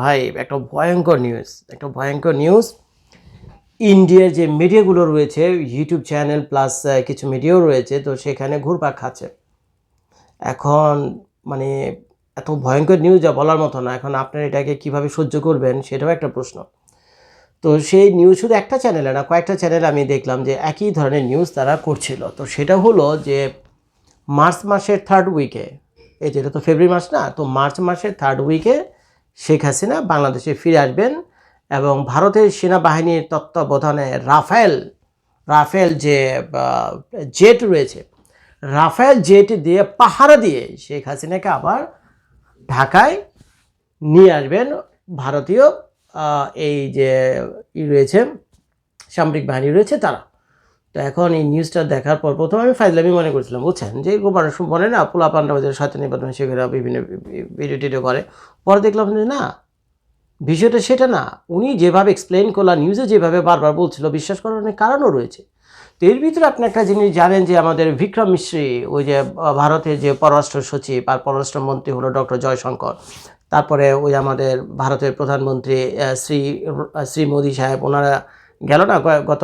ভাই, একটা ভয়ঙ্কর নিউজ একটা ভয়ঙ্কর নিউজ ইন্ডিয়ার যে মিডিয়াগুলো রয়েছে ইউটিউব চ্যানেল প্লাস কিছু মিডিয়াও রয়েছে, তো সেখানে ঘুরপাক খাচ্ছে। এখন মানে এত ভয়ঙ্কর নিউজ যা বলার মতো না, এখন আপনার এটাকে কীভাবে সহ্য করবেন সেটাও একটা প্রশ্ন। তো সেই নিউজ শুধু একটা চ্যানেলে না, কয়েকটা চ্যানেল আমি দেখলাম যে একই ধরনের নিউজ তারা করছিল। তো সেটা হলো যে মার্চ মাসের থার্ড উইকে এই যেটা তো ফেব্রুয়ারি মাস না, তো মার্চ মাসের থার্ড উইকে শেখ হাসিনা বাংলাদেশে ফিরে আসবেন এবং ভারতের সেনাবাহিনীর তত্ত্বাবধানে রাফেল রাফেল যে জেট রয়েছে, রাফেল জেট দিয়ে পাহারা দিয়ে শেখ হাসিনাকে আবার ঢাকায় নিয়ে আসবেন ভারতীয় এই যে ই রয়েছে, সামরিক বাহিনী রয়েছে তারা। তো এখন এই নিউজটা দেখার পর প্রথমে আমি ফাইজলামি মনে করেছিলাম, বুঝছেন? যে মানুষ বলে না, পোলা পান্ডা বাজার সাথে নির্বাচন সেগুলো বিভিন্ন ভিডিও টিডিও করে। পরে দেখলাম যে না, বিষয়টা সেটা না, উনি যেভাবে এক্সপ্লেন করলেন নিউজে যেভাবে বারবার বলছিল, বিশ্বাস করার অনেক কারণও রয়েছে। তো এর ভিতরে আপনি একটা জিনিস জানেন যে আমাদের বিক্রম মিশ্রী ওই যে ভারতের যে পররাষ্ট্র সচিব আর পররাষ্ট্রমন্ত্রী হলো ডক্টর জয়শঙ্কর, তারপরে ওই আমাদের ভারতের প্রধানমন্ত্রী শ্রী শ্রী মোদী সাহেব, ওনারা গেল না গত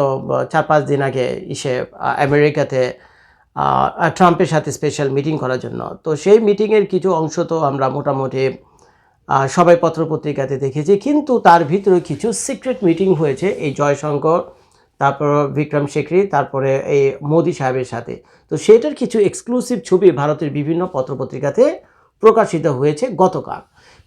চার পাঁচ দিন আগে ইসে আমেরিকাতে ট্রাম্পের সাথে স্পেশাল মিটিং করার জন্য। তো সেই মিটিংয়ের কিছু অংশ তো আমরা মোটামুটি সবাই পত্রপত্রিকাতে দেখেছি। কিন্তু তার ভিতরে কিছু সিক্রেট মিটিং হয়েছে এই জয়শঙ্কর, তারপর বিক্রম শেখরি, তারপরে এই মোদি সাহেবের সাথে। তো সেটার কিছু এক্সক্লুসিভ ছবি ভারতের বিভিন্ন পত্রপত্রিকাতে প্রকাশিত হয়েছে গতকাল।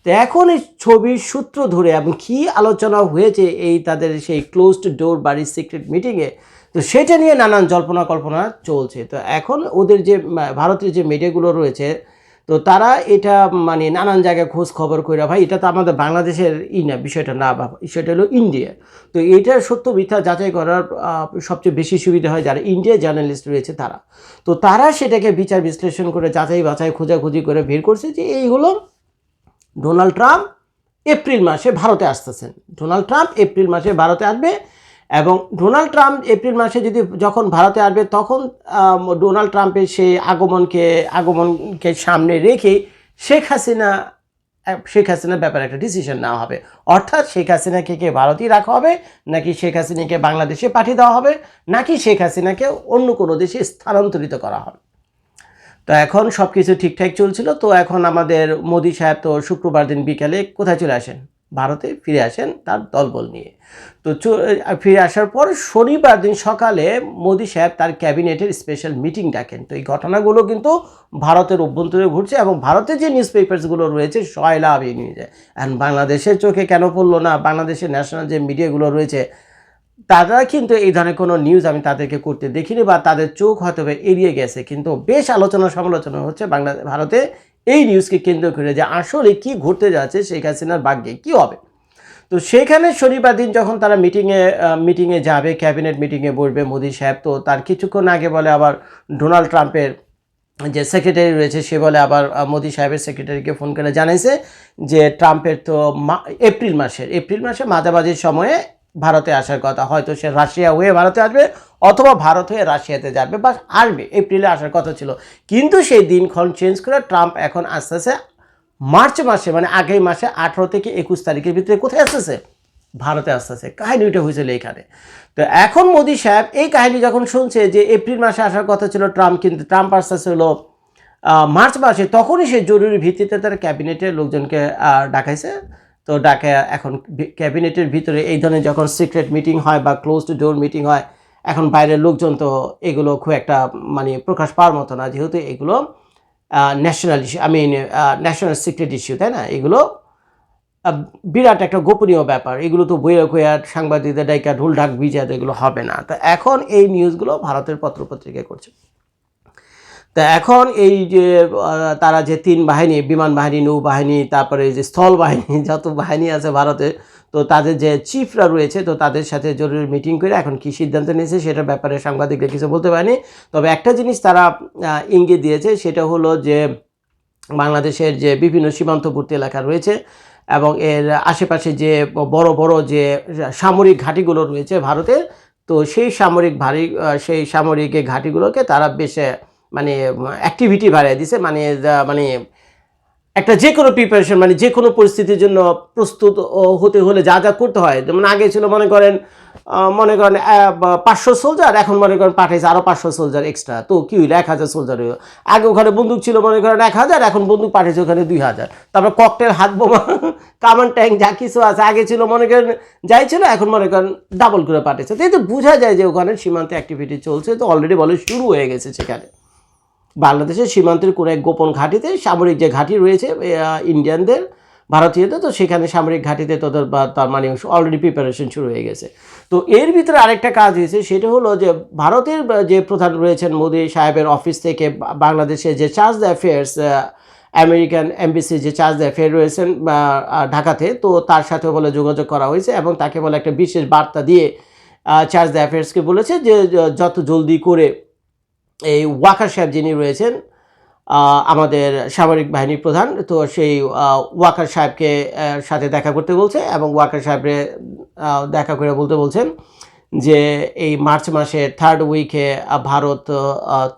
তো এখন এই ছবির সূত্র ধরে এবং কী আলোচনা হয়েছে এই তাদের সেই ক্লোজড ডোর বাড়ির সিক্রেট মিটিংয়ে তো সেটা নিয়ে নানান জল্পনা কল্পনা চলছে। তো এখন ওদের যে উম, ভারতের যে মিডিয়াগুলো রয়েছে তো তারা এটা মানে নানান জায়গায় খোঁজ খবর করে ভাই এটা তো আমাদের বাংলাদেশের ই না বিষয়টা না বা বিষয়টা হলো ইন্ডিয়া তো এটার সত্য মিথ্যা যাচাই করার সবচেয়ে বেশি সুবিধা হয় যারা ইন্ডিয়া জার্নালিস্ট রয়েছে তারা। তো তারা সেটাকে বিচার বিশ্লেষণ করে যাচাই বাছাই খোঁজাখুঁজি করে বের করছে যে এই হলো ডোনাল্ড ট্রাম্প এপ্রিল মাসে ভারতে আসতেছেন। ডোনাল্ড ট্রাম্প এপ্রিল মাসে ভারতে আসবে এবং ডোনাল্ড ট্রাম্প এপ্রিল মাসে যদি যখন ভারতে আসবে, তখন ডোনাল্ড ট্রাম্পের সেই আগমনকে আগমনকে সামনে রেখে শেখ হাসিনা, শেখ হাসিনার ব্যাপারে একটা ডিসিশন নেওয়া হবে। অর্থাৎ শেখ হাসিনাকে কে ভারতেই রাখা হবে, নাকি শেখ হাসিনাকে বাংলাদেশে পাঠিয়ে দেওয়া হবে, নাকি শেখ হাসিনাকে অন্য কোনো দেশে স্থানান্তরিত করা হবে? তো এখন সব কিছু ঠিকঠাক চলছিল। তো এখন আমাদের মোদি সাহেব তো শুক্রবার দিন বিকালে কোথায় চলে আসেন? ভারতে ফিরে আসেন তার দলবল নিয়ে। তো ফিরে আসার পর শনিবার দিন সকালে মোদি সাহেব তার ক্যাবিনেটের স্পেশাল মিটিং ডাকেন। তো এই ঘটনাগুলো কিন্তু ভারতের অভ্যন্তরে ঘটছে এবং ভারতের যে নিউজ পেপারসগুলো রয়েছে সয়লাভ এই নিয়ে যায় অ্যান্ড বাংলাদেশের চোখে কেন পড়ল না? বাংলাদেশের ন্যাশনাল যে মিডিয়াগুলো রয়েছে তারা কিন্তু এই ধরনের কোনো নিউজ আমি তাদেরকে করতে দেখিনি বা তাদের চোখ হয়তো এড়িয়ে গেছে, কিন্তু বেশ আলোচনা সমালোচনা হচ্ছে বাংলা, ভারতে এই নিউজকে কেন্দ্র করে যে আসলে কি ঘটতে যাচ্ছে শেখ হাসিনার ভাগ্যে, কি হবে? তো সেখানে শনিবার দিন যখন তারা মিটিংয়ে মিটিংয়ে যাবে ক্যাবিনেট মিটিংয়ে বসবে মোদি সাহেব, তো তার কিছুক্ষণ আগে বলে আবার ডোনাল্ড ট্রাম্পের যে সেক্রেটারি রয়েছে সে বলে আবার মোদি সাহেবের সেক্রেটারিকে ফোন করে জানাইছে যে ট্রাম্পের তো এপ্রিল মাসের, এপ্রিল মাসে মাঝামাঝির সময়ে ভারতে আসার কথা। হয়তো সে রাশিয়া হয়ে ভারতে আসবে অথবা ভারত হয়ে রাশিয়াতে যাবে বা আসবে। এপ্রিলে আসার কথা ছিল। কিন্তু সেই দিনক্ষণ চেঞ্জ করে ট্রাম্প এখন আস্তে আস্তে মার্চ মাসে মানে আগের মাসে আঠেরো থেকে একুশ তারিখের ভিতরে কোথায় আসতেছে ভারতে আসতেছে কাহিনীটা হয়েছিল এইখানে। তো এখন মোদি সাহেব এই কাহিনী যখন শুনছে যে এপ্রিল মাসে আসার কথা ছিল ট্রাম্প, কিন্তু ট্রাম্প আসতেছে হলো মার্চ মাসে, তখনই সে জরুরি ভিত্তিতে তার ক্যাবিনেটের লোকজনকে ডাকাইছে। তো ডাকে এখন ক্যাবিনেটের ভিতরে এই ধরনের যখন সিক্রেট মিটিং হয় বা ক্লোজ টু ডোর মিটিং হয়, এখন বাইরের লোকজন তো এগুলো খুব একটা মানে প্রকাশ পাওয়ার মতো না। যেহেতু এগুলো national issue I mean national secret issue তাই না? এগুলো বিরাট একটা গোপনীয় ব্যাপার। এগুলো তো বইয়া কইয়া সাংবাদিকদের ডাইকা ঢোল ঢাক বিজা এগুলো হবে না। তো এখন এই নিউজগুলো ভারতের পত্রপত্রিকায় করছে। তা এখন এই যে তারা যে তিন বাহিনী, বিমান বাহিনী নৌবাহিনী তারপরে যে স্থল বাহিনী, যত বাহিনী আছে ভারতে, তো তাদের যে চিফরা রয়েছে, তো তাদের সাথে জরুরি মিটিং করে এখন কি সিদ্ধান্ত নিয়েছে সেটার ব্যাপারে সাংবাদিকরা কিছু বলতে পারেনি। তবে একটা জিনিস তারা ইঙ্গিত দিয়েছে, সেটা হলো যে বাংলাদেশের যে বিভিন্ন সীমান্তবর্তী এলাকা রয়েছে এবং এর আশেপাশে যে বড় বড় যে সামরিক ঘাঁটিগুলো রয়েছে ভারতের তো সেই সামরিক ভারী সেই সামরিক ঘাঁটিগুলোকে তারা বেশ মানে অ্যাক্টিভিটি বাড়িয়ে দিছে মানে মানে একটা যে কোনো প্রিপারেশন মানে যে কোনো পরিস্থিতির জন্য প্রস্তুত হতে হলে যা যা করতে হয়। যেমন আগে ছিল, মনে করেন মনে করেন পাঁচশো সোলজার এখন মনে করেন পাঠাইছে আরও পাঁচশো সোলজার এক্সট্রা তো কি হইল, এক হাজার সোলজার হইল। আগে ওখানে বন্দুক ছিল, মনে করেন, এক হাজার, এখন বন্দুক পাঠিয়েছে ওখানে দুই হাজার। তারপর ককটেল হাত বোমা কামান ট্যাঙ্ক যা কিছু আছে, আগে ছিল, মনে করেন, যাই ছিল, এখন মনে করেন ডাবল করে পাঠিয়েছে। তো এই তো বোঝা যায় যে ওখানে সীমান্তে অ্যাক্টিভিটি চলছে, তো অলরেডি বলে শুরু হয়ে গেছে সেখানে। বাংলাদেশের সীমান্তের কোনো এক গোপন ঘাঁটিতে সামরিক যে ঘাঁটি রয়েছে ইন্ডিয়ানদের ভারতীয়দের, তো সেখানে সামরিক ঘাঁটিতে তোদের, বা তার মানে অলরেডি প্রিপারেশন শুরু হয়ে গেছে। তো এর ভিতরে আরেকটা কাজ হয়েছে, সেটা হলো যে ভারতের যে প্রধান রয়েছেন মোদী সাহেবের অফিস থেকে বাংলাদেশে যে চার্জ অ্যাফেয়ার্স আমেরিকান এমবিসি যে চার্জ অ্যাফেয়ার রয়েছেন ঢাকাতে, তো তার সাথে বলে যোগাযোগ করা হয়েছে এবং তাকে বলে একটা বিশেষ বার্তা দিয়ে চার্জ দ্য অ্যাফেয়ার্সকে বলেছে যে, যত জলদি করে এই ওয়াকার সাহেব যিনি রয়েছেন আমাদের সামরিক বাহিনীর প্রধান, তো সেই ওয়াকার সাহেবকে সাথে দেখা করতে বলছে এবং ওয়াকার সাহেবরে দেখা করে বলতে বলছেন যে এই মার্চ মাসে থার্ড উইকে ভারত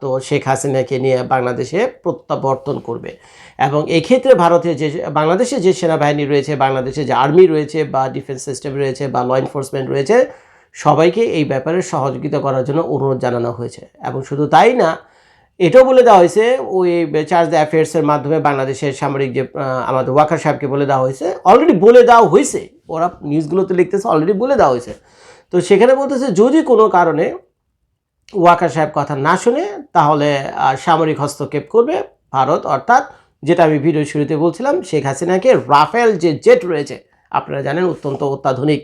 তো শেখ হাসিনাকে নিয়ে বাংলাদেশে প্রত্যাবর্তন করবে। এবং এক্ষেত্রে ভারতের যে, বাংলাদেশে যে সেনাবাহিনী রয়েছে, বাংলাদেশে যে আর্মি রয়েছে বা ডিফেন্স সিস্টেম রয়েছে বা ল এনফোর্সমেন্ট রয়েছে সবাইকে এই ব্যাপারে সহযোগিতা করার জন্য অনুরোধ জানানো হয়েছে। এবং শুধু তাই না, এটাও বলে দেওয়া হয়েছে, ওই চার্জ দ্য অ্যাফেয়ার্সের মাধ্যমে বাংলাদেশের সামরিক যে আমাদের ওয়াকার সাহেবকে বলে দেওয়া হয়েছে। অলরেডি বলে দেওয়া হয়েছে। ওরা নিউজগুলোতে লিখতেছে অলরেডি বলে দেওয়া হয়েছে। তো সেখানে বলতেছে, যদি কোনো কারণে ওয়াকার সাহেব কথা না শুনে, তাহলে সামরিক হস্তক্ষেপ করবে ভারত। অর্থাৎ, যেটা আমি ভিডিও শুরুতে বলছিলাম, শেখ হাসিনাকে রাফেল যে জেট রয়েছে, আপনারা জানেন, অত্যন্ত অত্যাধুনিক।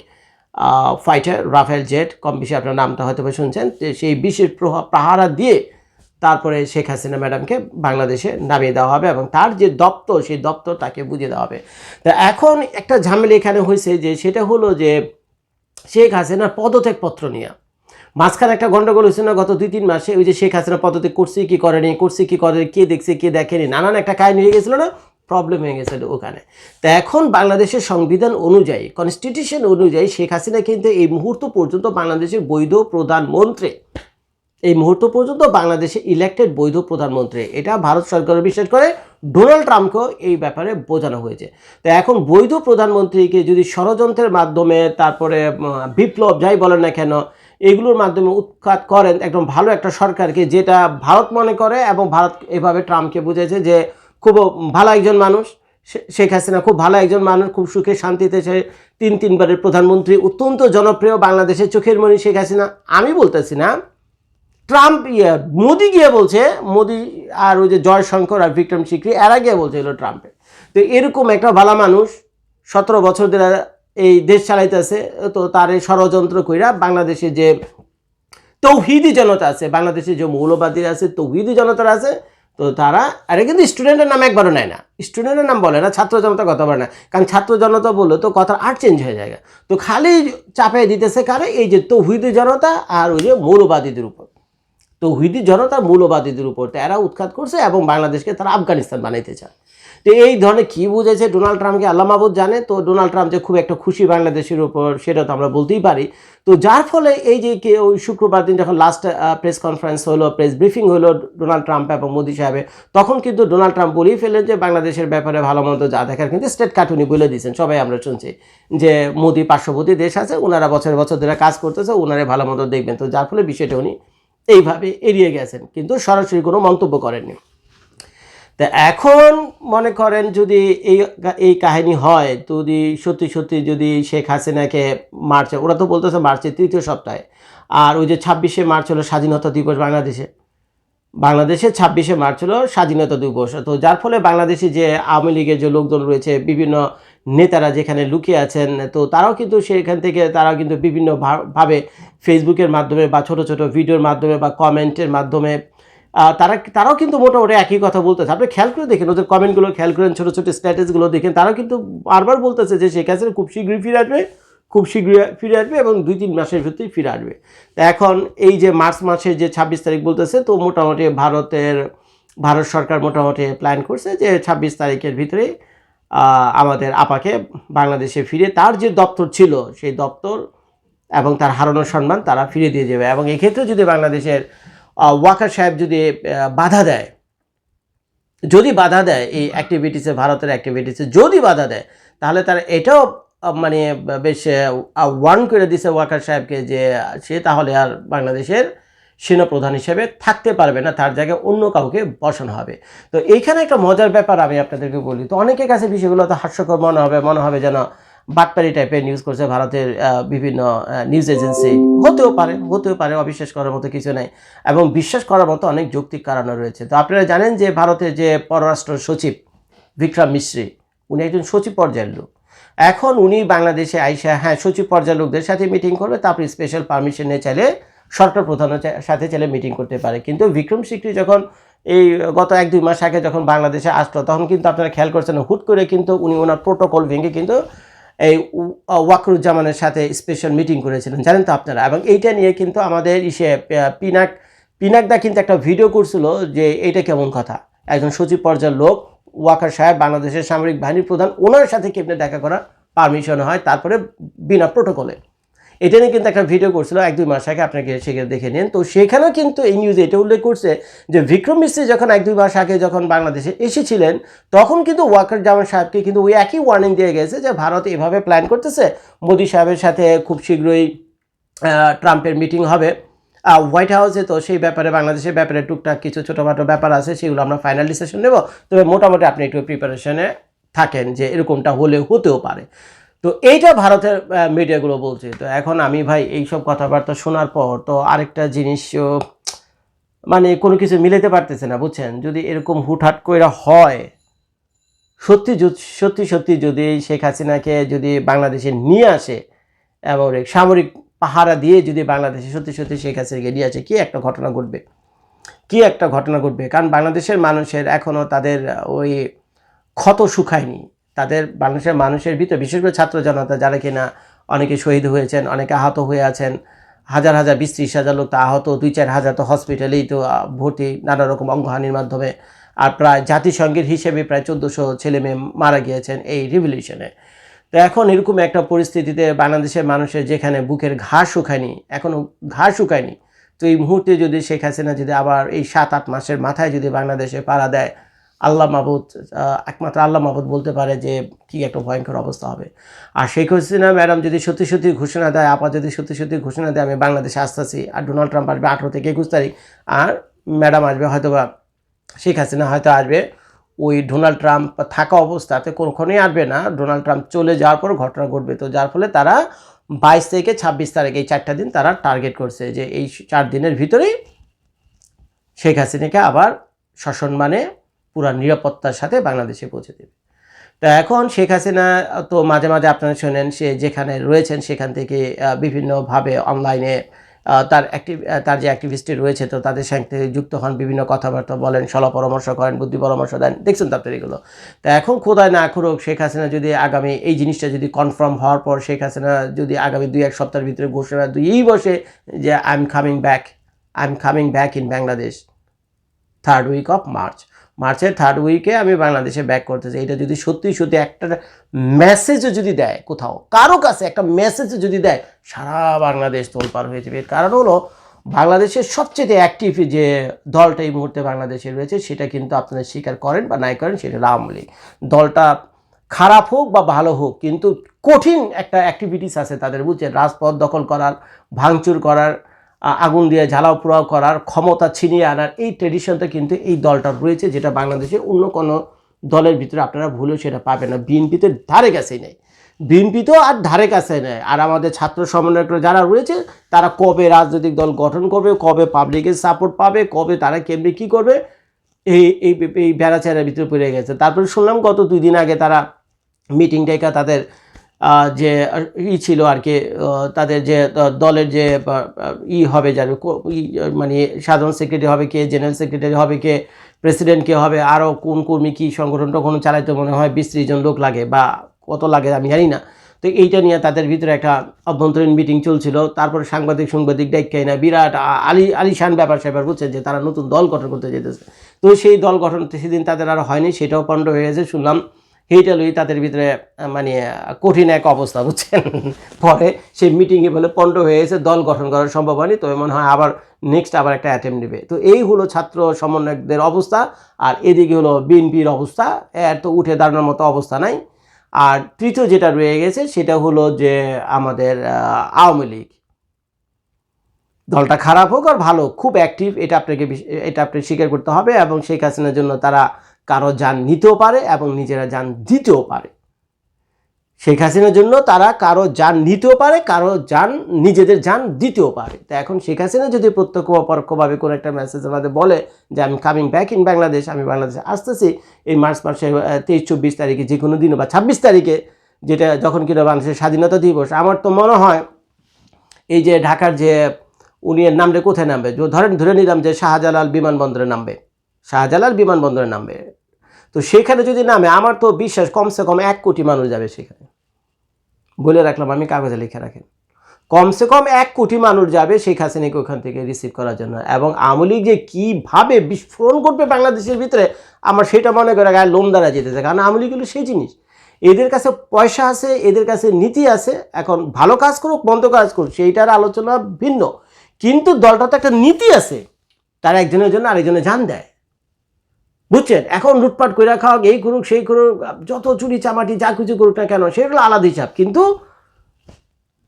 ফাইটার রাফেল জেট কম বেশি আপনার নামটা হয়তো শুনছেন সেই বিশেষ পাহারা দিয়ে তারপরে শেখ হাসিনা ম্যাডামকে বাংলাদেশে নামিয়ে দেওয়া হবে এবং তার যে দপ্তর, সেই দপ্তর তাকে বুঝিয়ে দেওয়া হবে। তা এখন একটা ঝামেলা এখানে হয়েছে যে সেটা হলো যে শেখ হাসিনার পদত্যাগপত্র নিয়ে, মাঝখানে একটা গণ্ডগোল হয়েছে না গত দুই তিন মাসে, ওই যে শেখ হাসিনা পদত্যাগ করছি কি করেনি করছি কি করে, কে দেখছে, কে দেখেনি, নানান একটা কাহিনী হয়ে গেছিল না? প্রবলেম হয়ে গেছে ওখানে। তা এখন বাংলাদেশের সংবিধান অনুযায়ী কনস্টিটিউশন অনুযায়ী শেখ হাসিনা কিন্তু এই মুহূর্ত পর্যন্ত বাংলাদেশের বৈধ প্রধানমন্ত্রী। এই মুহূর্ত পর্যন্ত বাংলাদেশে ইলেক্টেড বৈধ প্রধানমন্ত্রী। এটা ভারত সরকার বিশেষ করে, ডোনাল্ড ট্রাম্পকেও এই ব্যাপারে বোঝানো হয়েছে। তো এখন বৈধ প্রধানমন্ত্রীকে যদি ষড়যন্ত্রের মাধ্যমে তারপরে বিপ্লব যাই বলেন না কেন, এগুলোর মাধ্যমে উৎখাত করেন একদম ভালো একটা সরকারকে, যেটা ভারত মনে করে এবং ভারত এভাবে ট্রাম্পকে বুঝেছে যে খুব ভালো একজন মানুষ। শেখ হাসিনা খুব ভালো একজন মানুষ, খুব সুখে শান্তিতে সে তিন তিনবারের প্রধানমন্ত্রী, অত্যন্ত জনপ্রিয় বাংলাদেশের চোখের মণি শেখ হাসিনা। আমি বলতেছি না, ট্রাম্প ইয়ে মোদি গিয়ে বলছে, মোদি আর ওই যে জয়শঙ্কর আর বিক্রম সিকরি, এরা গিয়ে বলছে হলো ট্রাম্পে তো এরকম একটা ভালো মানুষ, সতেরো বছর ধরে এই দেশ চালাইতেছে, তো তার এই ষড়যন্ত্র কইরা বাংলাদেশে যে তৌহিদি জনতা আছে, বাংলাদেশে যে মৌলবাদী আছে, তৌহিদি জনতার আছে তো তারা, আরে কিন্তু স্টুডেন্টের নাম একবারও নেয় না। স্টুডেন্টের নাম বলে না, ছাত্র জনতা কথা বলে না। কারণ ছাত্র জনতা বললে তো কথার আর চেঞ্জ হয়ে যায়। তো খালি চাপে দিতেছে কারে? এই যে তৌহিদি জনতা আর ওই যে মৌলবাদীদের উপর। তৌহিদি জনতা মূলবাদীদের উপর তো এরা উৎখাত করছে এবং বাংলাদেশকে তারা আফগানিস্তান বানাইতে চায়। তো এই ধরনের কী বুঝেছে ডোনাল্ড ট্রাম্পকে আল্লাহ মাহবুদ জানে? তো ডোনাল্ড ট্রাম্প যে খুব একটা খুশি বাংলাদেশের উপর, সেটা তো আমরা বলতেই পারি। তো যার ফলে এই যে কে ওই শুক্রবার দিন যখন লাস্ট প্রেস কনফারেন্স হলো প্রেস ব্রিফিং হলো ডোনাল্ড ট্রাম্প এবং মোদি সাহেবের, তখন কিন্তু ডোনাল্ড ট্রাম্প বলেই ফেলেন যে বাংলাদেশের ব্যাপারে ভালো মন্দ যা দেখার কিন্তু স্টেট কার্টুনি বলে দিয়েছেন। সবাই আমরা শুনছি যে মোদি পার্শ্ববর্তী দেশ আছে, ওনারা বছর বছর ধরে কাজ করতেছে, ওনারা ভালো মন্দ দেখবেন। তো যার ফলে বিষয়টা উনি এইভাবে এড়িয়ে গেছেন, কিন্তু সরাসরি কোনো মন্তব্য করেননি। তা এখন মনে করেন যদি এই এই কাহিনী হয়, যদি সত্যি সত্যি যদি শেখ হাসিনাকে মার্চে ওরা তো বলতেছে মার্চের তৃতীয় সপ্তাহে, আর ওই যে ছাব্বিশে মার্চ হলো স্বাধীনতা দিবস বাংলাদেশে। বাংলাদেশে ছাব্বিশে মার্চ হলো স্বাধীনতা দিবস, তো যার ফলে বাংলাদেশে যে আওয়ামী লীগের যে লোকজন রয়েছে, বিভিন্ন নেতারা যেখানে লুকিয়ে আছেন তো তারাও কিন্তু সেখান থেকে তারাও কিন্তু বিভিন্ন ভাবে ফেসবুকের মাধ্যমে বা ছোট ছোট ভিডিওর মাধ্যমে বা কমেন্টের মাধ্যমে তারা তারাও কিন্তু মোটামুটি একই কথা বলতেছে। আপনি খেয়াল করে দেখেন ওদের কমেন্টগুলো খেয়াল করেন ছোটো ছোটো স্ট্যাটাসগুলো দেখেন তারাও কিন্তু বারবার বলতেছে যে শেখ হাসিনা খুব শীঘ্রই ফিরে আসবে খুব শীঘ্রই ফিরে আসবে এবং দুই তিন মাসের ভিতরেই ফিরে আসবে। তা এখন এই যে মার্চ মাসের যে ছাব্বিশ তারিখ বলতেছে তো মোটামুটি ভারতের ভারত সরকার মোটামুটি প্ল্যান করছে যে ছাব্বিশ তারিখের ভিতরে আহ, আমাদের আপাকে বাংলাদেশে ফিরে তার যে দপ্তর ছিল, সেই দপ্তর এবং তার হারানো সম্মান তারা ফিরে দিয়ে যাবে। এবং এক্ষেত্রে যদি বাংলাদেশের ওয়াকার সাহেব যদি বাধা দেয়, যদি বাধা দেয় এই অ্যাক্টিভিটিসে ভারতের অ্যাক্টিভিটিসে যদি বাধা দেয়, তাহলে তার এটাও মানে বেশ ওয়ার্ন করে দিছে ওয়াকার সাহেবকে যে সে তাহলে আর বাংলাদেশের সেনাপ্রধান হিসেবে থাকতে পারবে না, তার জায়গায় অন্য কাউকে বসানো হবে। তো এইখানে একটা মজার ব্যাপার আমি আপনাদেরকে বলি। তো অনেকের কাছে বিষয়গুলো তো হাস্যকর মনে হবে মনে হবে যেন বাটপারি টাইপের নিউজ করছে ভারতের বিভিন্ন নিউজ এজেন্সি হতেও পারে হতেও পারে, অবিশ্বাস করার মতো কিছু নেই। এবং বিশ্বাস করার মতো অনেক যৌক্তিক কারণও রয়েছে। তো আপনারা জানেন যে ভারতের যে পররাষ্ট্র সচিব বিক্রম মিশ্রি, উনি একজন সচিব পর্যায়ের লোক। এখন উনি বাংলাদেশে আইসা হ্যাঁ সচিব পর্যায়ের লোকদের সাথে মিটিং করবে, তারপরে স্পেশাল পারমিশন নিয়ে চাইলে সরকার প্রধানের সাথে চাইলে মিটিং করতে পারে। কিন্তু বিক্রম সিকরি যখন এই, গত এক দুই মাস আগে যখন বাংলাদেশে আসলো, তখন কিন্তু আপনারা খেয়াল করছেন হুট করে কিন্তু উনি ওনার প্রোটোকল ভেঙে কিন্তু এই ওয়াকরুজ্জামানের সাথে স্পেশাল মিটিং করেছিলেন। জানেন তো আপনারা? এবং এইটা নিয়ে কিন্তু আমাদের ইসে পিনাক, পিনাকদা কিন্তু একটা ভিডিও করছিল যে এটা কেমন কথা। একজন সচিব পর্যায়ের লোক, ওয়াকার সাহেব, বাংলাদেশের সামরিক বাহিনীর প্রধান, ওনার সাথে কেমনে দেখা করার পারমিশন হয়, তারপরে বিনা প্রোটোকলে এটা নিয়ে কিন্তু একটা ভিডিও করছিল, এক দুই মাস আগে আপনাকে সেখানে দেখে নিন। তো সেখানেও কিন্তু এই নিউজে এটা উল্লেখ করছে যে বিক্রম মিস্ত্রি যখন এক দুই মাস আগে যখন বাংলাদেশে এসেছিলেন, তখন কিন্তু ওয়াকার জামান সাহেবকে কিন্তু ওই একই ওয়ার্নিং দিয়ে গেছে যে ভারত এভাবে প্ল্যান করতেছে। মোদি সাহেবের সাথে খুব শীঘ্রই ট্রাম্পের মিটিং হবে। হোয়াইট হাউসে তো সেই ব্যাপারে, বাংলাদেশের ব্যাপারে টুকটাক কিছু ছোটোখাটো ব্যাপার আছে, সেগুলো আমরা ফাইনাল ডিসিশন নেব। তবে মোটামুটি আপনি একটু প্রিপারেশনে থাকেন যে এরকমটা হলে হতেও পারে। তো এইটা ভারতের মিডিয়াগুলো বলছে। তো এখন আমি ভাই এইসব কথাবার্তা শোনার পর তো আরেকটা জিনিস মানে কোনো কিছু মিলাতে পারতেছে না, বুঝছেন? যদি এরকম হুটহাট করে হয়, সত্যি সত্যি সত্যি যদি শেখ হাসিনাকে যদি বাংলাদেশে নিয়ে আসে এবং সামরিক পাহারা দিয়ে যদি বাংলাদেশে সত্যি সত্যি শেখ হাসিনাকে নিয়ে আসে, কি একটা ঘটনা ঘটবে? কি একটা ঘটনা ঘটবে? কারণ বাংলাদেশের মানুষের এখনও তাদের ওই ক্ষত শুকায়নি। তাদের বাংলাদেশের মানুষের ভিতরে, বিশেষ করে ছাত্র জনতা, যারা কিনা অনেকে শহীদ হয়েছেন, অনেকে আহত হয়ে আছেন, হাজার হাজার, বিশ ত্রিশ হাজার লোক তো আহত, দুই চার হাজার তো হসপিটালেই তো ভর্তি, নানা রকম অঙ্গহানির মাধ্যমে। আর প্রায় জাতিসংঘের হিসেবে প্রায় চোদ্দোশো ছেলে মেয়ে মারা গিয়েছেন এই রিভলিউশনে তো এখন এরকম একটা পরিস্থিতিতে বাংলাদেশের মানুষের যেখানে বুকের ঘা শুকায়নি এখনও ঘা শুকায়নি, তো এই মুহূর্তে যদি শেখ হাসিনা যদি আবার এই সাত আট মাসের মাথায় যদি বাংলাদেশে পাড়া দেয় আল্লাহ মাহবুদ একমাত্র আল্লাহ মাহবুদ বলতে পারে যে কি একটা ভয়ঙ্কর অবস্থা হবে। আর শেখ হাসিনা ম্যাডাম যদি সত্যি সত্যি ঘোষণা দেয়, আপা যদি সত্যি সত্যি ঘোষণা দেয়, আমি বাংলাদেশে আসতেছি আর ডোনাল্ড ট্রাম্প আসবে আঠেরো থেকে একুশ তারিখ, আর ম্যাডাম আসবে হয়তো বা শেখ হাসিনা হয়তো আসবে, ওই ডোনাল্ড ট্রাম্প থাকা অবস্থাতে কোনোক্ষণই আসবে না। ডোনাল্ড ট্রাম্প চলে যাওয়ার পর ঘটনা ঘটবে। তো যার ফলে তারা বাইশ থেকে ছাব্বিশ তারিখ, এই চারটা দিন তারা টার্গেট করছে যে এই চার দিনের ভিতরেই শেখ হাসিনাকে আবার সসম্মানে পুরা নিরাপত্তার সাথে বাংলাদেশে পৌঁছে দেবে। তো এখন শেখ হাসিনা, তো মাঝে মাঝে আপনারা শোনেন, সে যেখানে রয়েছেন সেখান থেকে বিভিন্নভাবে অনলাইনে তার অ্যাক্টিভ তার যে অ্যাক্টিভিস্টে রয়েছে, তো তাদের সাথে যুক্ত হন, বিভিন্ন কথাবার্তা বলেন সলা পরামর্শ করেন, বুদ্ধি পরামর্শ দেন। দেখছেন তো আপনার এগুলো? তো এখন খোদায় না করুক, শেখ হাসিনা যদি আগামী, এই জিনিসটা যদি কনফার্ম হওয়ার পর শেখ হাসিনা যদি আগামী দুই এক সপ্তাহের ভিতরে ঘোষণা দুই বসে যে I am coming back I am coming back in Bangladesh third week of March মার্চের থার্ড উইকে আমি বাংলাদেশে ব্যাক করতে চাই এটা যদি সত্যি সত্যি একটা মেসেজও যদি দেয় কোথাও, কারও কাছে একটা মেসেজও যদি দেয়, সারা বাংলাদেশ তোলপার হয়ে যাবে। এর কারণ হলো, বাংলাদেশের সবচেয়ে অ্যাক্টিভ যে দলটা এই মুহূর্তে বাংলাদেশে রয়েছে, সেটা কিন্তু আপনারা স্বীকার করেন বা নাই করেন, সেটা আওয়ামী লীগ। দলটা খারাপ হোক বা ভালো হোক, কিন্তু কঠিন একটা অ্যাক্টিভিটিস আছে তাদের বুঝছেন রাজপথ দখল করার, ভাঙচুর করার আগুন দিয়ে ঝালাও পোড়াও করার ক্ষমতা ছিনিয়ে আনার এই ট্রেডিশনটা কিন্তু এই দলটার রয়েছে, যেটা বাংলাদেশে অন্য কোনো দলের ভিতরে আপনারা ভুলেও সেটা পাবেন না। বিএনপিতে ধারে কাছেই নেই। বিএনপিতেও আর ধারে কাছে নেই। আর আমাদের ছাত্র সমন্বয়করা যারা রয়েছে, তারা কবে রাজনৈতিক দল গঠন করবে, কবে পাবলিকের সাপোর্ট পাবে, কবে তারা কেমনি কী করবে, এই এই এই বেড়াচারের ভিতরে পড়ে গেছে। তারপরে শুনলাম গত দুই দিন আগে তারা মিটিং তাদের যে ই ছিল আর কি তাদের যে দলের যে ই হবে যার মানে সাধারণ সেক্রেটারি হবে কে জেনারেল সেক্রেটারি হবে কে প্রেসিডেন্ট কে হবে আরও কোন কর্মী কী সংগঠনটা কোনো চালাইতে মনে হয় বিশ ত্রিশ জন লোক লাগে বা কত লাগে আমি জানি না। তো এইটা নিয়ে তাদের ভিতরে একটা অভ্যন্তরীণ মিটিং চলছিল। তারপরে সাংবাদিক সাংবাদিক ডাইকাই না বিরাট আলি, আলিশান ব্যাপার স্যাপার বুঝছেন যে, তারা নতুন দল গঠন করতে যেতেছে। তো সেই দল গঠন সেদিন তাদের আর হয়নি, সেটাও পণ্ড হয়ে গেছে, শুনলাম। সেইটা লই তাদের ভিতরে মানে কঠিন এক অবস্থা, বুঝছেন? পরে সেই মিটিংয়ে বলে পণ্ড হয়ে গেছে, দল গঠন করার সম্ভব হয়নি তবে মনে হয় আবার নেক্সট আবার একটা অ্যাটেম্প নেবে। তো এই হলো ছাত্র সমন্বয়কদের অবস্থা, আর এদিকে হলো বিএনপির অবস্থা, এর তো উঠে দাঁড়ানোর মতো অবস্থা নাই। আর তৃতীয় যেটা রয়ে গেছে, সেটা হলো যে আমাদের আওয়ামী লীগ। দলটা খারাপ হোক আর ভালো খুব অ্যাক্টিভ এটা আপনাকে এটা আপনাকে স্বীকার করতে হবে, এবং শেখ হাসিনার জন্য তারা কারও যান নিতেও পারে এবং নিজেরা যান দিতেও পারে। শেখ হাসিনার জন্য তারা কারও যান নিতেও পারে, কারও যান নিজেদের যান দিতেও পারে। তো এখন শেখ হাসিনা যদি প্রত্যক্ষ বা পরোক্ষভাবে কোনো একটা মেসেজ আমাদের বলে যে আমি কামিং ব্যাক ইন বাংলাদেশ আমি বাংলাদেশে আসতেছি। এই মার্চ মাসের তেইশ, চব্বিশ তারিখে যে কোনো দিন বা ছাব্বিশ তারিখে যেটা যখন কিনা বাংলাদেশের স্বাধীনতা দিবস, আমার তো মনে হয় এই যে ঢাকার যে উনি এর কোথায় নামবে? ধরেন, ধরে নিলাম যে শাহজালাল বিমানবন্দরে নামবে। শাহজালাল বিমানবন্দরে নামবে। তো সেখানে যদি নামে, আমার তো বিশ্বাস কমসে কম এক কোটি মানুষ যাবে সেখানে। বলে রাখলাম, আমি কাগজে লিখে রাখেন কমসে কম এক কোটি মানুষ যাবে শেখ হাসিনাকে ওখান থেকে রিসিভ করার জন্য। এবং আওয়ামী যে কীভাবে বিস্ফোরণ করবে বাংলাদেশের ভিতরে, আমার সেটা মনে করে গায়ে লোম দ্বারা যেতেছে। কারণ আওয়ামী লীগ সেই জিনিস। এদের কাছে পয়সা আছে, এদের কাছে নীতি আছে, এখন ভালো কাজ করুক, মন্দ কাজ করুক, সেইটার আলোচনা ভিন্ন। কিন্তু দলটা তো একটা নীতি আছে, তারা একজনের জন্য আরেকজনে জান দেয়। বুঝছেন? এখন লুটপাট করে রাখা হোক এই করুক, সেই করুক, যত চুরি চামাটি, যা কিছু করুক না কেন, সেগুলো আলাদা হিসাব। কিন্তু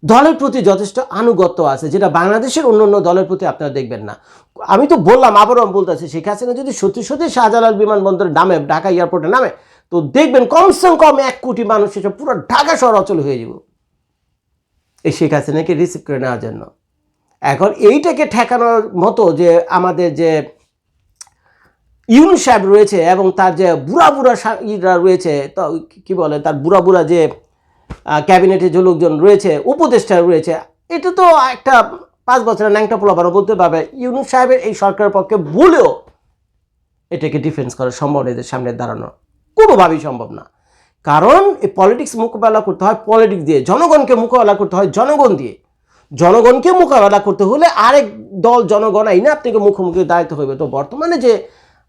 দলের প্রতি যথেষ্ট আনুগত্য আছে, যেটা বাংলাদেশের অন্য অন্য দলের প্রতি আপনারা দেখবেন না। আমি তো বললাম, আবারও বলতেছি, শেখ হাসিনা যদি সত্যি সত্যি শাহজালাল বিমানবন্দরে নামে, ঢাকা এয়ারপোর্টে নামে, তো দেখবেন কমসে কম এক কোটি মানুষ এসে পুরো ঢাকা শহর অচল হয়ে যাব। এই শেখ হাসিনাকে রিসিভ করে নেওয়ার জন্য। এখন এইটাকে ঠেকানোর মতো যে আমাদের যে ইউন সাহেব রয়েছে এবং তার যে বুড়া বুড়া ইরা রয়েছে, তো কি বলে, তার বুড়া বুড়া যে ক্যাবিনেটে যে লোকজন রয়েছে, উপদেষ্টা রয়েছে, এটা তো একটা পাঁচ বছরের ন্যাংটা পোলাপানো বলতে পারবে। ইউনুস সাহেবের এই সরকারের পক্ষে ভুলেও এটাকে ডিফেন্স করা সম্ভব না, এদের সামনে দাঁড়ানো। কোনোভাবেই সম্ভব না। কারণ এই পলিটিক্স মোকাবেলা করতে হয় পলিটিক্স দিয়ে, জনগণকে মোকাবেলা করতে হয় জনগণ দিয়ে। জনগণকে মোকাবেলা করতে হলে আরেক দল, জনগণ আইনে আপনাকে মুখোমুখি দাঁড়াতে হবে তো বর্তমানে যে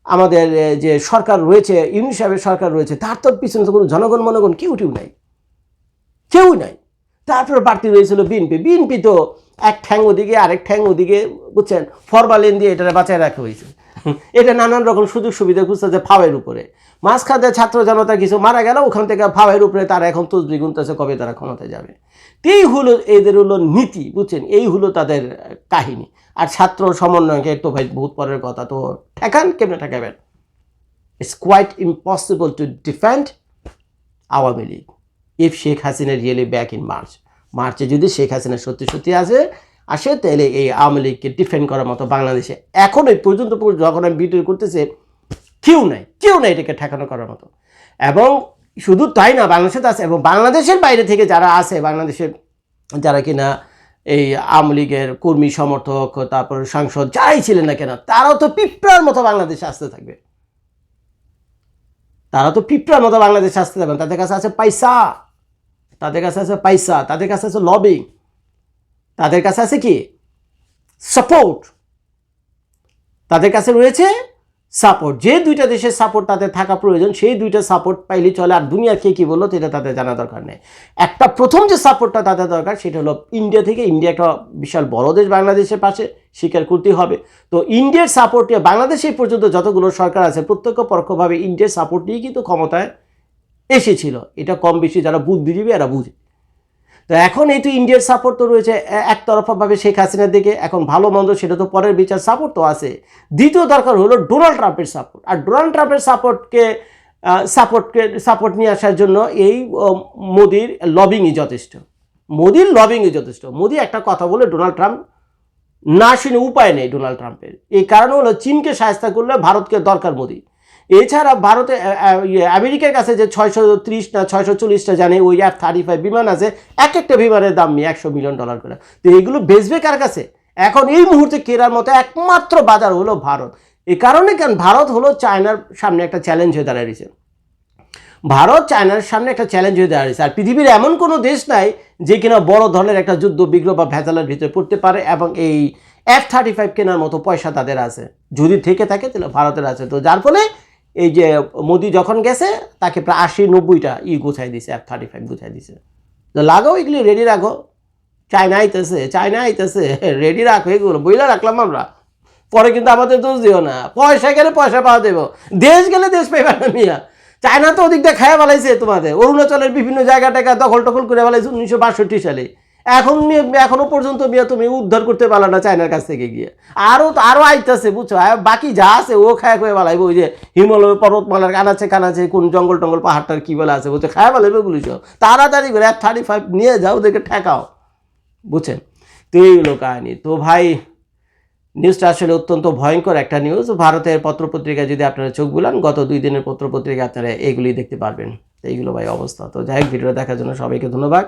আমাদের যে সরকার রয়েছে, ইউনিট সাহেবের সরকার রয়েছে, তার তো পিছনে তো কোনো জনগণ মনগণ কেউ কেউ নাই। কেউ নাই। তারপরে বাড়তি রয়েছিল বিএনপি। বিএনপি তো এক ঠ্যাং ওদিকে, আরেক ঠ্যাং ওদিকে, বুঝছেন, ফরমালিন দিয়ে এটা বাঁচায় রাখা হয়েছে। এটা নানান রকম সুযোগ সুবিধা খুঁজতেছে ফাওয়ের উপরে। মাঝখানে ছাত্র জনতা কিছু মারা গেল, ওখান থেকে ফাওয়ের উপরে তারা এখন তসবি গুনতেছে, কবে তারা ক্ষমতায় যাবে। এই হলো, এদের হলো নীতি, বুঝছেন? এই হলো তাদের কাহিনী। আর ছাত্র সমন্বয়কে তো ভাই বহুত পরের কথা, তো ঠেকান, কেমনে ঠেকাবেন? It's quite impossible to defend Awami League if Sheikh Hasina really back in March মার্চে যদি শেখ হাসিনা সত্যি সত্যি আসে আসে, তাহলে এই আওয়ামী লীগকে ডিফেন্ড করার মতো বাংলাদেশে এখন এই পর্যন্ত যখন আমি ভিডিও করতেছে, কেউ নাই কেউ নাই এটাকে ঠেকানো করার মতো। এবং শুধু তাই না, বাংলাদেশে আছে, এবং বাংলাদেশের বাইরে থেকে যারা আছে বাংলাদেশের যারা কিনা এই আওয়ামী লীগের কর্মী সমর্থক, তারপর সাংসদ যারাই ছিলেন না কেন, তারাও তো পিঁপড়ার মতো বাংলাদেশে আসতে থাকবে। তারা তো পিঁপড়ার মতো বাংলাদেশে আসতে থাকবেন তাদের কাছে আছে পয়সা। তাদের কাছে আছে পয়সা। তাদের কাছে আছে লবিং তাদের কাছে আছে কি? সাপোর্ট তাদের কাছে রয়েছে সাপোর্ট যে দুইটা দেশের সাপোর্ট তাদের থাকা প্রয়োজন, সেই দুইটা সাপোর্ট পাইলে চলে। আর দুনিয়া কে কী বলল, সেটা তাদের জানা দরকার নেই। একটা প্রথম যে সাপোর্টটা তাদের দরকার, সেটা হলো ইন্ডিয়া থেকে। ইন্ডিয়া একটা বিশাল বড় দেশ বাংলাদেশের পাশে স্বীকার করতেই হবে। তো ইন্ডিয়ার সাপোর্টে বাংলাদেশে এই পর্যন্ত যতগুলো সরকার আছে, প্রত্যক্ষ পরোক্ষভাবে ইন্ডিয়ার সাপোর্ট কিন্তু ক্ষমতায় এসেছিল। এটা কম বেশি যারা বুদ্ধিজীবী, এরা বুঝে। তো এখন এই তো ইন্ডিয়ার সাপোর্ট তো রয়েছে একতরফাভাবে শেখ হাসিনার দিকে, এখন ভালো মন্দ সেটা তো পরের বিচার সাপোর্ট তো আছে। দ্বিতীয় দরকার হলো ডোনাল্ড ট্রাম্পের সাপোর্ট আর ডোনাল্ড ট্রাম্পের সাপোর্টকে সাপোর্টকে সাপোর্ট নিয়ে আসার জন্য এই মোদির লবিংই যথেষ্ট। মোদির লবিংই যথেষ্ট। মোদি একটা কথা বলে ডোনাল্ড ট্রাম্প না শুনে উপায় নেই ডোনাল্ড ট্রাম্পের এই কারণ হলো চীনকে সাহায্য করলে ভারতকে দরকার মোদি এছাড়া ভারতে ইয়ে, আমেরিকার কাছে যে ছয়শো ত্রিশ না ছয়শো চল্লিশটা জানে ওই এফ থার্টি ফাইভ বিমান আছে এক একটা বিমানের দাম নিয়ে একশো মিলিয়ন ডলার করে। তো এগুলো বেচবে কার কাছে? এখন এই মুহূর্তে কেরার মতো একমাত্র বাজার হলো ভারত। এই কারণে কেন? ভারত হলো চায়নার সামনে একটা চ্যালেঞ্জ হয়ে দাঁড়িয়েছে ভারত চায়নার সামনে একটা চ্যালেঞ্জ হয়ে দাঁড়িয়েছে আর পৃথিবীর এমন কোনো দেশ নাই যে কিনা বড় ধরনের একটা যুদ্ধ বিগ্রহ বা ভেজালের ভিতরে পড়তে পারে এবং এই এফ থার্টি ফাইভ কেনার মতো পয়সা তাদের আছে। যদি থেকে থাকে তাহলে ভারতের আছে। তো যার ফলে এই যে মোদি যখন গেছে, তাকে প্রায় আশি নব্বইটা ই গুছাই দিছে এফ থার্টি ফাইভ গুছাই দিছে। তো এগুলি রেডি রাখো। চায়না আইতেছে চায়না আইতেছে রেডি রাখো এগুলো, বইলা রাখলাম আমরা। পরে কিন্তু আমাদের দোষ দিও না। পয়সা গেলে পয়সা পাওয়া দেবো। দেশ গেলে দেশ পাইবা না মিয়া। চায়না তো ওদিক দিয়ে খায়া ফেলাইছে তোমাদের। অরুণাচলের বিভিন্ন জায়গা দখল টখল করে ফেলাইছে উনিশশো বাষট্টি সালে। এখন এখনও পর্যন্ত মিয়া তুমি উদ্ধার করতে পারলা না চায়নার কাছ থেকে গিয়ে। আরও আরও আইতেছে, বুঝছ? বাকি যা আছে ও খায়া করে ফেলাইবে ওই যে হিমালয় পর্বতমালার কানাচে কানাচে কোন জঙ্গল টঙ্গল পাহাড়টার কি বলে আছে, বুঝছ? খায় ফেলাইবে ওগুলি তাড়াতাড়ি করে এক থার্টি ফাইভ নিয়ে যাও, ওদেরকে ঠেকাও, বুঝছেন? তো এই হলো কাহিনি। তো ভাই নিউজটা আসলে অত্যন্ত ভয়ঙ্কর একটা নিউজ ভারতের পত্রপত্রিকায় যদি আপনারা চোখ বুলান, গত দুই দিনের পত্রপত্রিকা আপনারা এগুলি দেখতে পারবেন। এইগুলো ভাই অবস্থা। তো যাই হোক ভিডিও দেখার জন্য সবাইকে ধন্যবাদ।